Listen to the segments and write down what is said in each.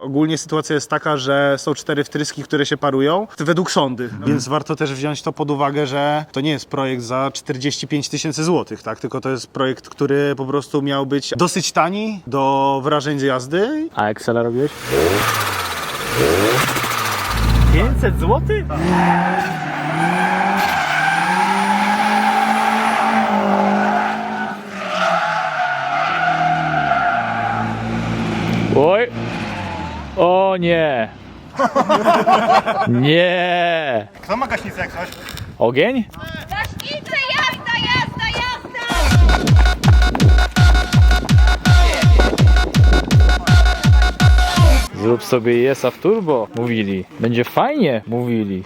Ogólnie sytuacja jest taka, że są cztery wtryski, które się parują według sondy, więc warto też wziąć to pod uwagę, że to nie jest projekt za 45 tysięcy złotych, tak? tylko to jest projekt, który po prostu miał być dosyć tani do wrażeń z jazdy. A Excela robiłeś? 500 zł? Oj! O nie! Nie! Kto ma gaśnicę jak coś? Ogień? Gaśnicy, jazda, jazda, jazda! Zrób sobie jesa w turbo, mówili. Będzie fajnie, mówili.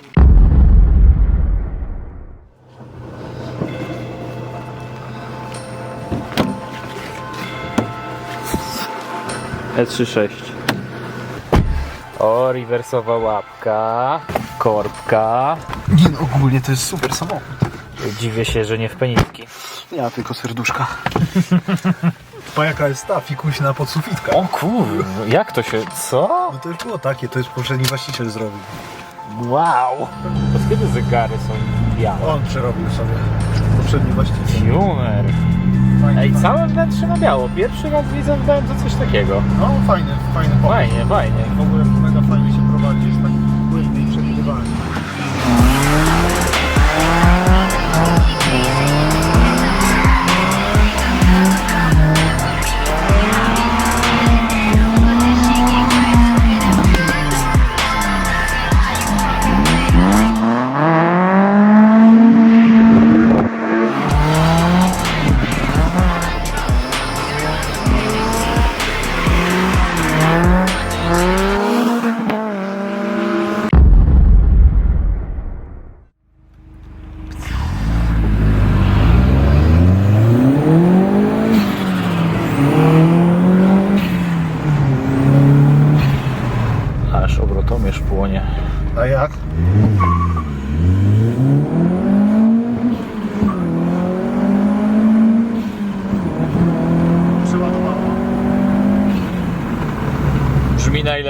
E36. O, rewersowa łapka, korbka. Nie no, ogólnie to jest super samochód. Dziwię się, że nie w penitki. Ja tylko serduszka. Pa jaka jest ta fikuśna podsufitka. O kur, jak to się, co? No to już było takie, to jest poprzedni właściciel zrobił. Wow. Od kiedy zegary są białe? On przerobił sobie. Poprzedni właściciel. Tuner. Ej, całe wnętrze na biało. Pierwszy raz widzę w BMW coś takiego. No fajny, fajny pomysł. Fajnie, fajnie. W ogóle mega fajnie się prowadzi, jest tak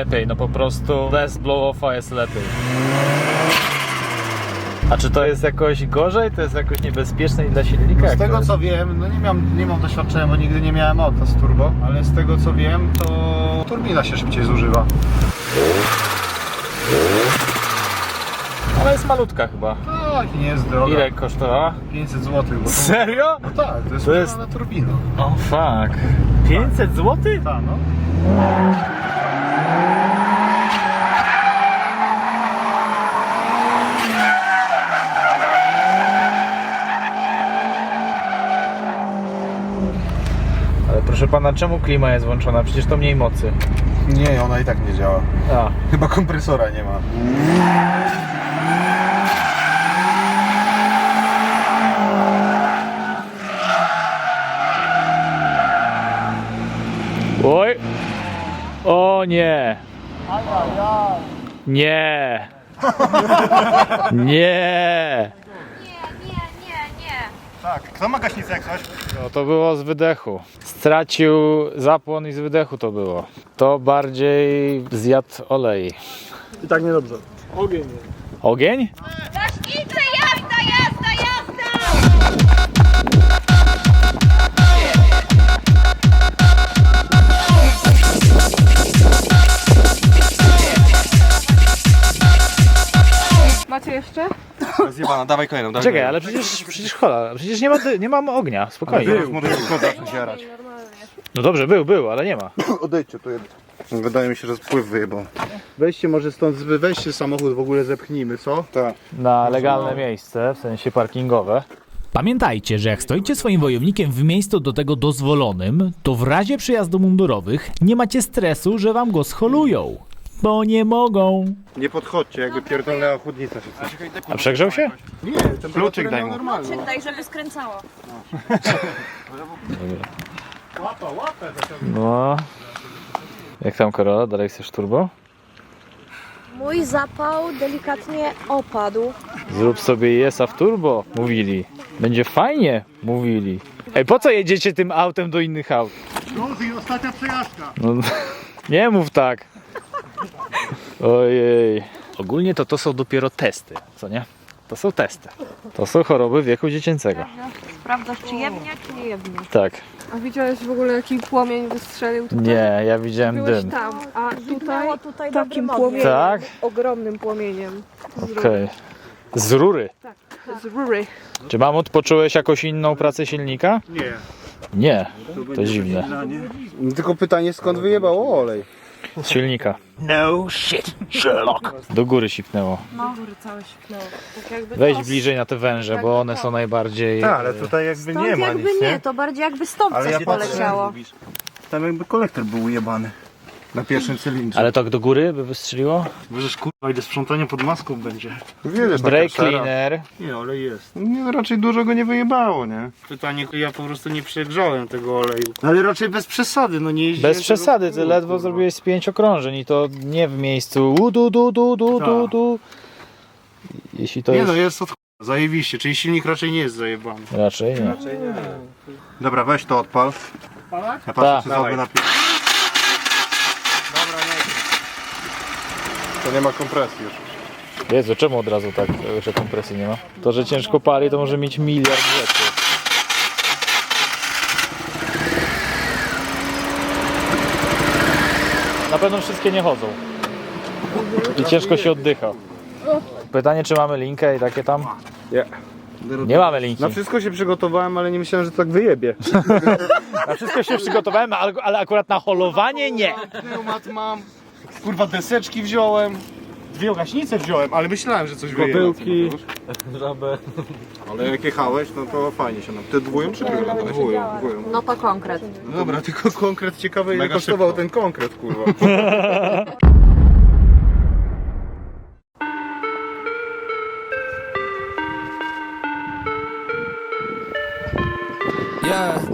Najlepiej, no po prostu bez blow-offa jest lepiej. A czy to jest jakoś gorzej? To jest jakoś niebezpieczne i dla silnika? No z tego co wiem, no nie mam, nie mam doświadczenia, bo nigdy nie miałem auta z turbo, ale z tego co wiem, to turbina się szybciej zużywa. Ale jest malutka chyba. Tak, nie jest droga. Ile kosztowała? 500 zł, bo to... Serio? No tak, to jest, To jest- na turbina. O fuck. 500 zł? Tak, no. Proszę pana, czemu klima jest włączona? Przecież to mniej mocy. Nie, ona i tak nie działa. A, Chyba kompresora nie ma. Oj! O nie! Nie! Nie! Nie, nie, nie, nie. Tak, kto ma gaśnicę jak coś? No to było z wydechu. Stracił zapłon i z wydechu to było. To bardziej zjadł olej. I tak niedobrze. Ogień. Ogień? Gaśnicy, Macie jeszcze? Zjebana, dawaj kolejną, dawaj Czekaj, ale przecież, przecież chola, przecież nie ma, nie ma ognia, spokojnie. Może tylko zacząć jarać. No dobrze, był, był, ale nie ma. Odejdźcie tu jedno. Wydaje mi się, że spływ wyjebał. Weźcie może stąd, weźcie samochód w ogóle zepchnijmy, co? Tak. Na legalne miejsce, w sensie parkingowe. Pamiętajcie, że jak stoicie swoim wojownikiem w miejscu do tego dozwolonym, to w razie przyjazdu mundurowych nie macie stresu, że wam go scholują. Bo nie mogą. Nie podchodźcie, jakby pierdolnęła chłodnica się coś. A przegrzał się? Nie, ten kluczyk daj mu. Daj, żeby skręcało. Łapa, łapę. No. Jak tam Karola, dalej chcesz turbo? Mój zapał delikatnie opadł. Zrób sobie jesa w turbo, mówili. Będzie fajnie, mówili. Ej, po co jedziecie tym autem do innych aut? No i ostatnia przejażdżka. No, nie mów tak. Ojej. Ogólnie to to są dopiero testy, co nie? To są testy. To są choroby wieku dziecięcego. Sprawdzasz, czy jebnie, czy nie jebnie. Tak. A widziałeś w ogóle jaki płomień wystrzelił tutaj? Nie, ja widziałem Byłeś dym. tam, a tutaj tutaj takim płomieniem, Tak? ogromnym płomieniem z Okej. Z rury. rury. Z rury. Czy mamut poczułeś jakąś inną pracę silnika? Nie. Nie. To dziwne. Tylko pytanie, skąd wyjebało olej? Z silnika. No shit, Sherlock. Do góry sipnęło. Tak jakby Wejdź to- bliżej na te węże, bo one są najbardziej... Tak, ale tutaj jakby Stąd nie ma jakby nic, nie, nie? to bardziej jakby stąd Ale coś ja patrzę- poleciało. Tam jakby kolektor był ujebany. Na pierwszym cylindrze. Ale tak do góry by wystrzeliło? Możesz kurwa, ile sprzątania pod maską będzie. Na Brake cleaner. Nie, ale jest. Nie, no raczej dużo go nie wyjebało, nie? Pytanie, ja po prostu nie przegrzałem tego oleju. Ale raczej bez przesady, no nie jeździłem Bez tego przesady, ty ledwo zrobiłeś z pięć okrążeń i to nie w miejscu u du du du du du Tak. du. Jeśli to Nie jest... no, jest od zajebiście, czyli silnik raczej nie jest zajebany. Raczej nie. Dobra, weź to odpal. Ja Tak. patrzę, czy Dawaj. sobie napi... To nie ma kompresji już. Jezu, czemu od razu tak, że kompresji nie ma? To, że ciężko pali, to może mieć miliard rzeczy. Na pewno wszystkie nie chodzą. I ciężko się oddycha. Pytanie, czy mamy linkę i takie tam? Nie. Nie mamy linki. Na wszystko się przygotowałem, ale nie myślałem, że to tak wyjebie. Na wszystko się przygotowałem, ale, ale akurat na holowanie nie. Pneumat mam, kurwa deseczki wziąłem, dwie gaśnice wziąłem, ale myślałem, że coś wyjebie. Kobyłki. Ale jak jechałeś, no to fajnie się nam. Ty dwują czy trójką? Dwują. No to konkret. Dobra, tylko konkret ciekawy, ile Mega kosztował szybko. ten konkret, kurwa.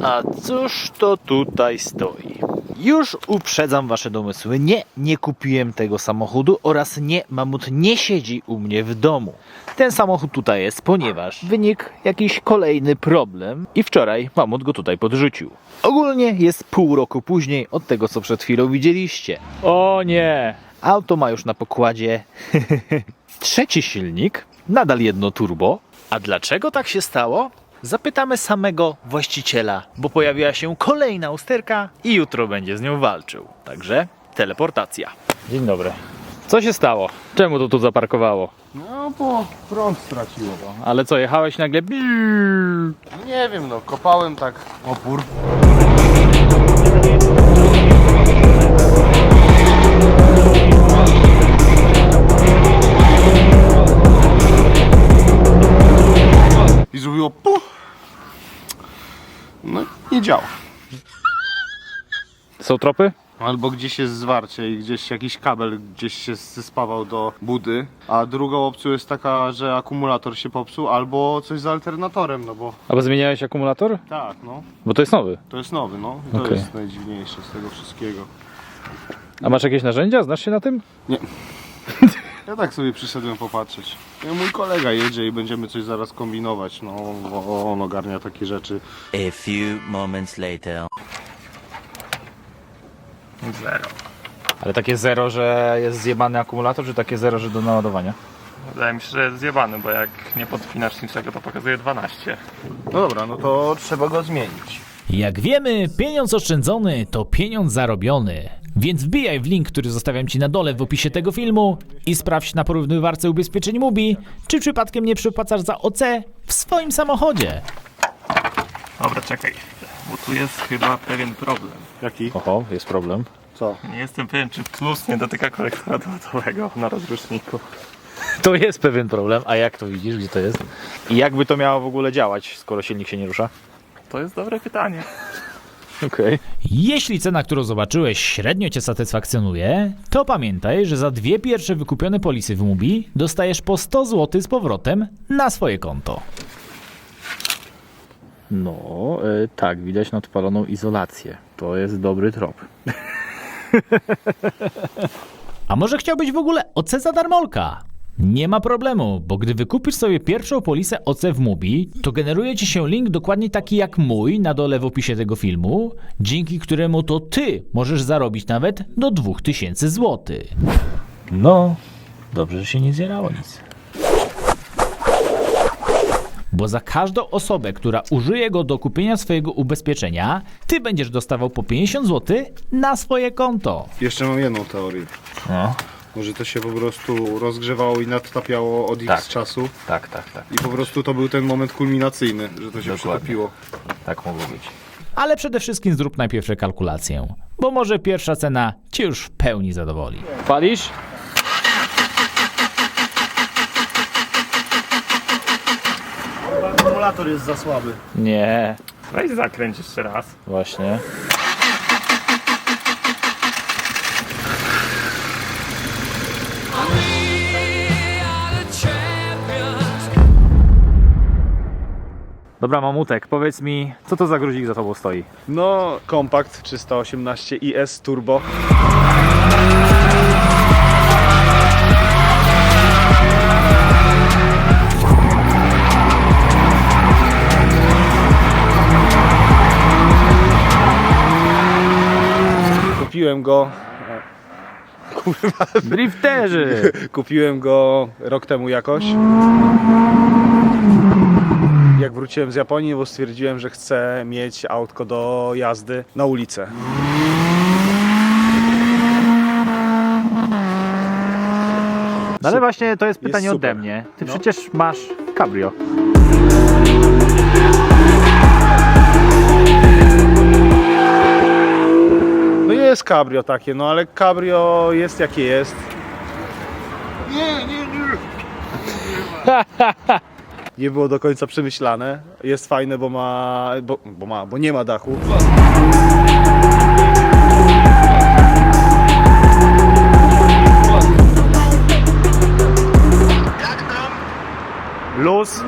A cóż to tutaj stoi? Już uprzedzam wasze domysły. Nie, nie kupiłem tego samochodu oraz nie, mamut nie siedzi u mnie w domu. Ten samochód tutaj jest, ponieważ wynikł jakiś kolejny problem i wczoraj mamut go tutaj podrzucił. Ogólnie jest pół roku później od tego, co przed chwilą widzieliście. O nie! Auto ma już na pokładzie trzeci silnik, nadal jedno turbo. A dlaczego tak się stało? Zapytamy samego właściciela, bo pojawiła się kolejna usterka i jutro będzie z nią walczył. Także teleportacja. Dzień dobry. Co się stało? Czemu to tu zaparkowało? No bo prąd straciło. Ale co, jechałeś nagle? Nie wiem, no kopałem tak opór. I zrobiło puch. No nie działa. Są tropy? Albo gdzieś jest zwarcie i gdzieś jakiś kabel gdzieś się zespawał do budy, a drugą opcją jest taka, że akumulator się popsuł, albo coś z alternatorem, no bo Albo zmieniałeś akumulator? tak, no, Bo to jest nowy. to jest nowy, no, to Okej. jest najdziwniejsze z tego wszystkiego. A masz jakieś narzędzia? Znasz się na tym? Ja tak sobie przyszedłem popatrzeć. Ja, mój kolega jedzie i będziemy coś zaraz kombinować, no, on ogarnia takie rzeczy. A few moments later. Ale takie zero, że jest zjebany akumulator, czy takie zero, że do naładowania? Wydaje mi się, że jest zjebany, bo jak nie podpinasz niczego, to pokazuje 12. No dobra, no to trzeba go zmienić. Jak wiemy, pieniądz oszczędzony to pieniądz zarobiony. Więc wbijaj w link, który zostawiam Ci na dole w opisie tego filmu i sprawdź na porównywarce ubezpieczeń MUBI, czy przypadkiem nie przepłacasz za OC w swoim samochodzie. Dobra, czekaj, bo tu jest chyba pewien problem. Jaki? Oho, jest problem. Co? Nie jestem pewien, czy plus nie dotyka kolektora dolotowego na rozruszniku. To jest pewien problem, a jak to widzisz, gdzie to jest? I jakby to miało w ogóle działać, skoro silnik się nie rusza? To jest dobre pytanie. Okej. Jeśli cena, którą zobaczyłeś, średnio Cię satysfakcjonuje, to pamiętaj, że za dwie pierwsze wykupione polisy w MUBI dostajesz po 100 zł z powrotem na swoje konto. No, e, tak, widać nadpaloną izolację. To jest dobry trop. A może chciałbyś w ogóle OC za darmolka? Nie ma problemu, bo gdy wykupisz sobie pierwszą polisę OC w Mubi, to generuje ci się link dokładnie taki jak mój na dole w opisie tego filmu, dzięki któremu to ty możesz zarobić nawet do 2000 zł. No, dobrze, że się nie zjerało nic. Bo za każdą osobę, która użyje go do kupienia swojego ubezpieczenia, ty będziesz dostawał po 50 zł na swoje konto. Jeszcze mam jedną teorię. No, Może to się po prostu rozgrzewało i nadtapiało od Tak. X czasu tak, tak, tak. i po prostu to był ten moment kulminacyjny, że to się Dokładnie. przytopiło. Tak mogło być. Ale przede wszystkim zrób najpierw kalkulację, bo może pierwsza cena cię już w pełni zadowoli. Palisz? Akumulator jest za słaby. Nie, Weź zakręć jeszcze raz. właśnie. Dobra, Mamutek, powiedz mi, co to za gruzik za tobą stoi? No, kompakt 318 IS Turbo. Kupiłem go. Drifterzy! Kupiłem go rok temu jakoś. Jak wróciłem z Japonii, bo stwierdziłem, że chcę mieć autko do jazdy na ulicę. No ale właśnie to jest pytanie super. ode mnie. Ty No. przecież masz cabrio. No jest cabrio takie, no ale cabrio jest jakie jest. Nie, było do końca przemyślane. Jest fajne, bo ma, bo, bo ma, bo nie ma dachu. Luz.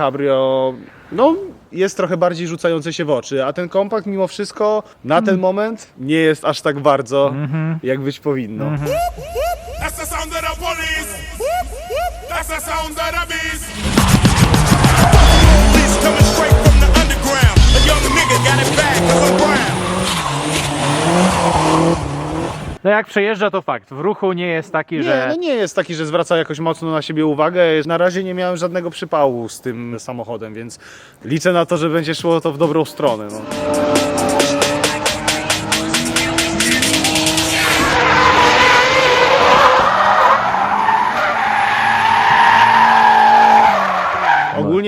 Cabrio, no jest trochę bardziej rzucające się w oczy, a ten kompakt mimo wszystko na ten moment nie jest aż tak bardzo, jak być powinno. That's the sound of the police. That's the sound of the beast. Police coming straight from the underground. A young nigga got it back cause I'm brown. No jak przejeżdża to fakt. W ruchu nie jest taki, Nie, że... no nie jest taki, że zwraca jakoś mocno na siebie uwagę. Na razie nie miałem żadnego przypału z tym samochodem, więc liczę na to, że będzie szło to w dobrą stronę. No.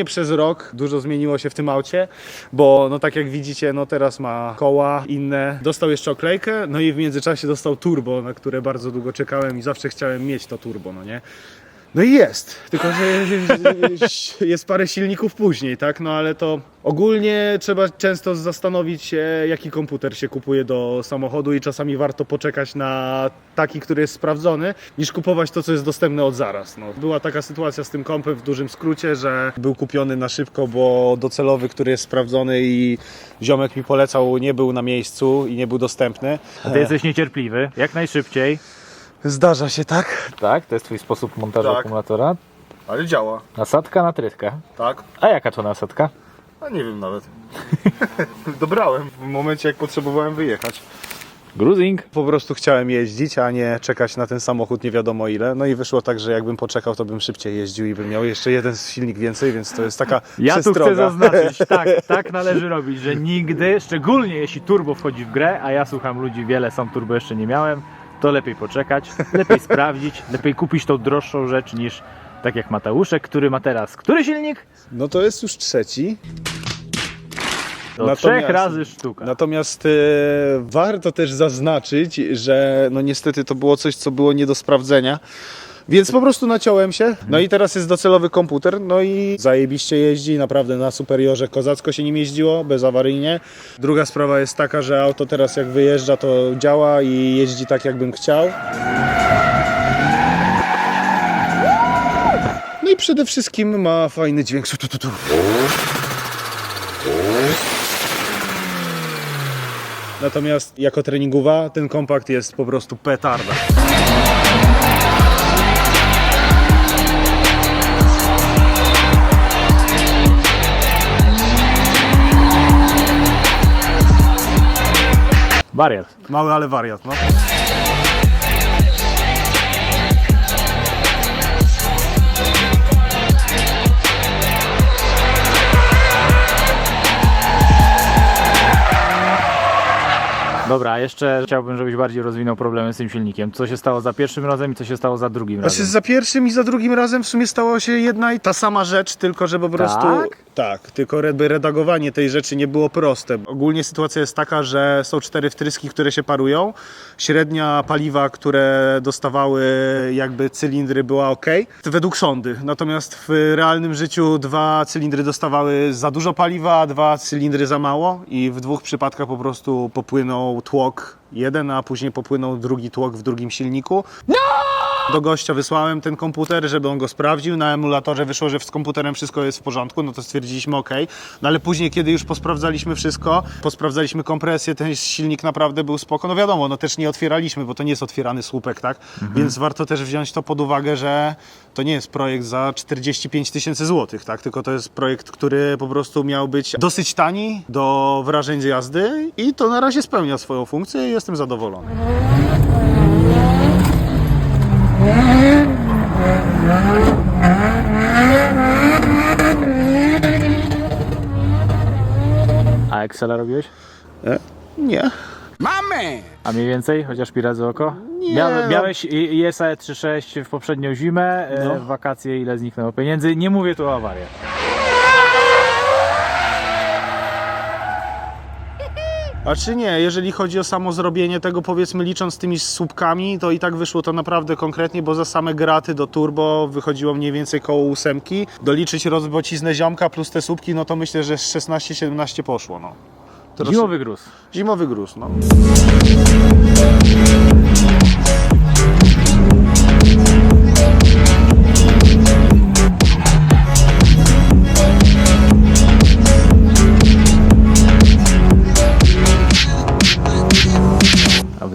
Ogólnie przez rok dużo zmieniło się w tym aucie, bo no tak jak widzicie, no teraz ma koła inne. Dostał jeszcze oklejkę, no i w międzyczasie dostał turbo, na które bardzo długo czekałem i zawsze chciałem mieć to turbo, no nie? No i jest, tylko że jest parę silników później, tak? No ale to ogólnie trzeba często zastanowić się, jaki komputer się kupuje do samochodu i czasami warto poczekać na taki, który jest sprawdzony, niż kupować to, co jest dostępne od zaraz. No, była taka sytuacja z tym kompem w dużym skrócie, że był kupiony na szybko, bo docelowy, który jest sprawdzony i ziomek mi polecał, nie był na miejscu i nie był dostępny. Ty jesteś niecierpliwy. Jak najszybciej. Zdarza się tak, Tak, to jest twój sposób montażu Tak. akumulatora. ale działa, Nasadka na trytkę. tak? A jaka to nasadka? A nie wiem nawet. Dobrałem w momencie, jak potrzebowałem wyjechać. Gruzing. Po prostu chciałem jeździć, a nie czekać na ten samochód nie wiadomo ile. No i wyszło tak, że jakbym poczekał, to bym szybciej jeździł i bym miał jeszcze jeden silnik więcej, więc to jest taka Ja tu przestroga. chcę zaznaczyć, tak, tak należy robić, że nigdy, szczególnie jeśli turbo wchodzi w grę, a ja słucham ludzi, wiele sam turbo jeszcze nie miałem, to lepiej poczekać, lepiej sprawdzić, lepiej kupić tą droższą rzecz niż tak jak Mateuszek, który ma teraz, który silnik? No to jest już trzeci. Do Natomiast- trzech razy sztuka. Natomiast e, warto też zaznaczyć, że no niestety to było coś, co było nie do sprawdzenia. Więc po prostu naciąłem się. No i teraz jest docelowy komputer. No i zajebiście jeździ. Naprawdę na Superiorze kozacko się nim jeździło, bezawaryjnie. Druga sprawa jest taka, że auto teraz jak wyjeżdża, to działa i jeździ tak, jakbym chciał. No i przede wszystkim ma fajny dźwięk. Natomiast jako treningowa ten kompakt jest po prostu petarda. Wariat. Mały, ale wariat, no. Dobra, jeszcze chciałbym, żebyś bardziej rozwinął problemy z tym silnikiem. Co się stało za pierwszym razem i co się stało za drugim Znaczy razem? za pierwszym i za drugim razem w sumie stało się jedna i ta sama rzecz, tylko że po prostu... Tak? Tak, tylko jakby redagowanie tej rzeczy nie było proste. Ogólnie sytuacja jest taka, że są cztery wtryski, które się parują. Średnia paliwa, które dostawały jakby cylindry była ok, według sondy. Natomiast w realnym życiu dwa cylindry dostawały za dużo paliwa, a dwa cylindry za mało i w dwóch przypadkach po prostu popłynął tłok jeden, a później popłynął drugi tłok w drugim silniku. Do gościa wysłałem ten komputer, żeby on go sprawdził. Na emulatorze wyszło, że z komputerem wszystko jest w porządku, no to stwierdziliśmy OK. No ale później, kiedy już posprawdzaliśmy wszystko, posprawdzaliśmy kompresję, ten silnik naprawdę był spoko. No wiadomo, no też nie otwieraliśmy, bo to nie jest otwierany słupek, tak? Więc warto też wziąć to pod uwagę, że to nie jest projekt za 45 tysięcy złotych, tak? Tylko to jest projekt, który po prostu miał być dosyć tani do wrażeń z jazdy i to na razie spełnia swoją funkcję i jestem zadowolony. A Excela robiłeś? Nie. A mniej więcej, chociaż pi razy oko? Nie, Mia, no. miałeś ISA 3.6 w poprzednią zimę, e, No. w wakacje ile zniknęło pieniędzy? Nie mówię tu o awariach. A czy nie, jeżeli chodzi o samo zrobienie tego, powiedzmy licząc tymi słupkami, to i tak wyszło to naprawdę konkretnie, bo za same graty do turbo wychodziło mniej więcej koło ósemki. Doliczyć rozbociznę ziomka plus te słupki, no to myślę, że 16-17 poszło, no. Trosze- Zimowy gruz. Zimowy gruz, no.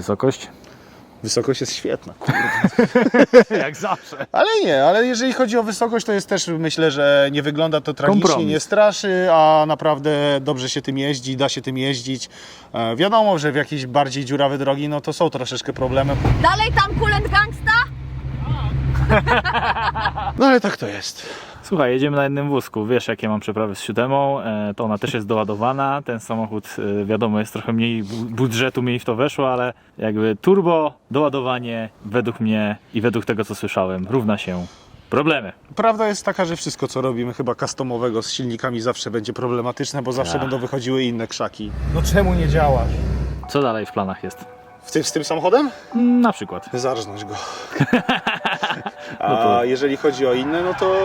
Wysokość? Wysokość jest świetna. Jak zawsze. Ale nie, ale jeżeli chodzi o wysokość, to jest też myślę, że nie wygląda to tragicznie, Kompromis. nie straszy, a naprawdę dobrze się tym jeździ, da się tym jeździć. E, wiadomo, że w jakieś bardziej dziurawe drogi, no to są troszeczkę problemy. Dalej tam kulent gangsta? No ale tak to jest. Słuchaj, jedziemy na jednym wózku. Wiesz, jakie mam przeprawy z siódemą. E, to ona też jest doładowana. Ten samochód, e, wiadomo, jest trochę mniej bu- budżetu, mniej w to weszło, ale jakby turbo, doładowanie według mnie i według tego, co słyszałem, równa się problemy. Prawda jest taka, że wszystko co robimy chyba customowego z silnikami zawsze będzie problematyczne, bo zawsze Tak. będą wychodziły inne krzaki. No czemu nie działasz? Co dalej w planach jest? W tym, z tym samochodem? Mm, Na przykład. Zarżnąć go. A No to- jeżeli chodzi o inne, no to...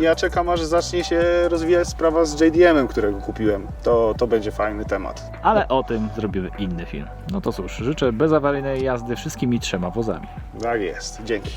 Ja czekam aż zacznie się rozwijać sprawa z JDM-em, którego kupiłem. To, to będzie fajny temat. Ale o tym zrobimy inny film. No to cóż, życzę bezawaryjnej jazdy wszystkimi trzema wozami. Tak jest. Dzięki.